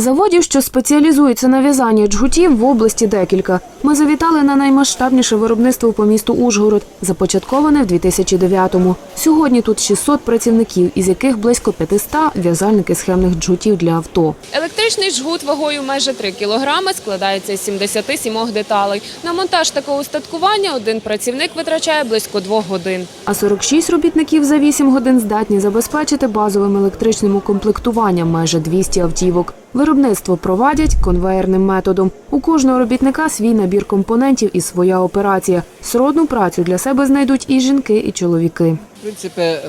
Заводів, що спеціалізуються на в'язанні джгутів, в області декілька. Ми завітали на наймасштабніше виробництво по місту Ужгород, започатковане в 2009-му. Сьогодні тут 600 працівників, із яких близько 500 – в'язальники схемних джгутів для авто. Електричний жгут вагою майже 3 кілограми складається з 77 деталей. На монтаж такого устаткування один працівник витрачає близько двох годин. А 46 робітників за 8 годин здатні забезпечити базовим електричним укомплектуванням майже 200 автівок. Виробництво провадять конвеєрним методом. У кожного робітника свій набір компонентів і своя операція. Сродну працю для себе знайдуть і жінки, і чоловіки. В принципе,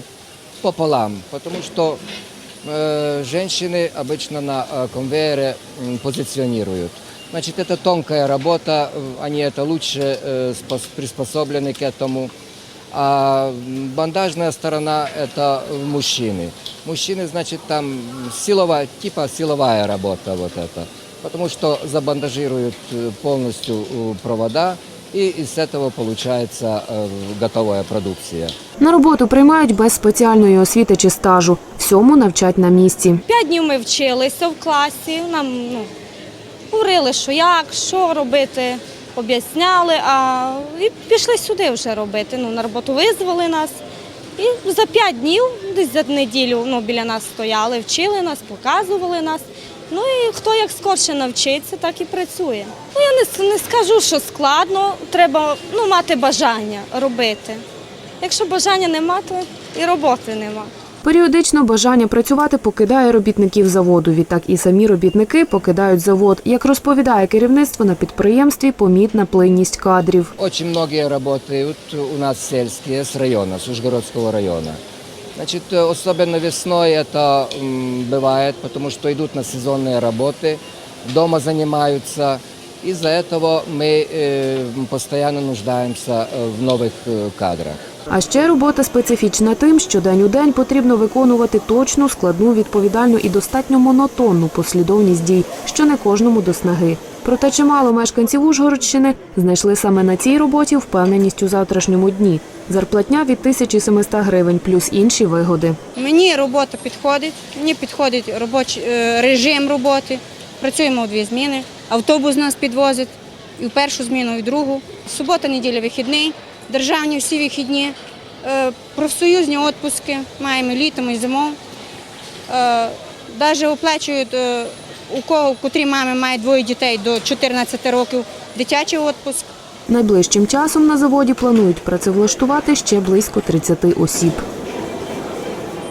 пополам, потому что э, женщины обычно на э, конвейере м, позиционируют. Значит, это тонкая работа, э, они это лучше э, спос- приспособлены к этому. А м, бандажная сторона – это мужчины. Мужчины, значит, там силовая, типа силовая работа вот это. Потому что забандажируют э, полностью э, провода, и из этого получается э, готовая продукция. На роботу приймають без спеціальної освіти чи стажу. Всьому навчать на місці. П'ять днів ми вчилися в класі. Нам ну, говорили, що як, що робити, об'ясняли, а і пішли сюди вже робити. Ну, на роботу визвали нас. І за п'ять днів, десь за неділю, ну, біля нас стояли, вчили нас, показували нас. Ну і хто як скорше навчиться, так і працює. Ну, я не, не скажу, що складно, треба ну, мати бажання робити. Якщо бажання нема, то і роботи нема. Періодично бажання працювати покидає робітників заводу. Відтак і самі робітники покидають завод. Як розповідає керівництво на підприємстві, помітна плинність кадрів. Очень многие работают у нас сельские с района, с Ужгородского района. Значит, э, особенно весной это м, бывает, потому что идут на сезонные работы, дома занимаются. Из-за этого мы э, постоянно нуждаемся э, в новых э, кадрах. А ще робота специфічна тим, що день у день потрібно виконувати точну, складну, відповідальну і достатньо монотонну послідовність дій, що не кожному до снаги. Проте чимало мешканців Ужгородщини знайшли саме на цій роботі впевненість у завтрашньому дні. Зарплатня від 1700 гривень плюс інші вигоди. Мені робота підходить, мені підходить робочий е, режим роботи. Працюємо у дві зміни. Автобус нас підвозить і в першу зміну, і в другу. Субота, неділя, вихідний, державні всі вихідні, Е, профсоюзні відпуски маємо літом і зимом. Навіть оплачують е, у кого, котрі мами мають двоє дітей до 14 років, дитячий відпуск. Найближчим часом на заводі планують працевлаштувати ще близько 30 осіб.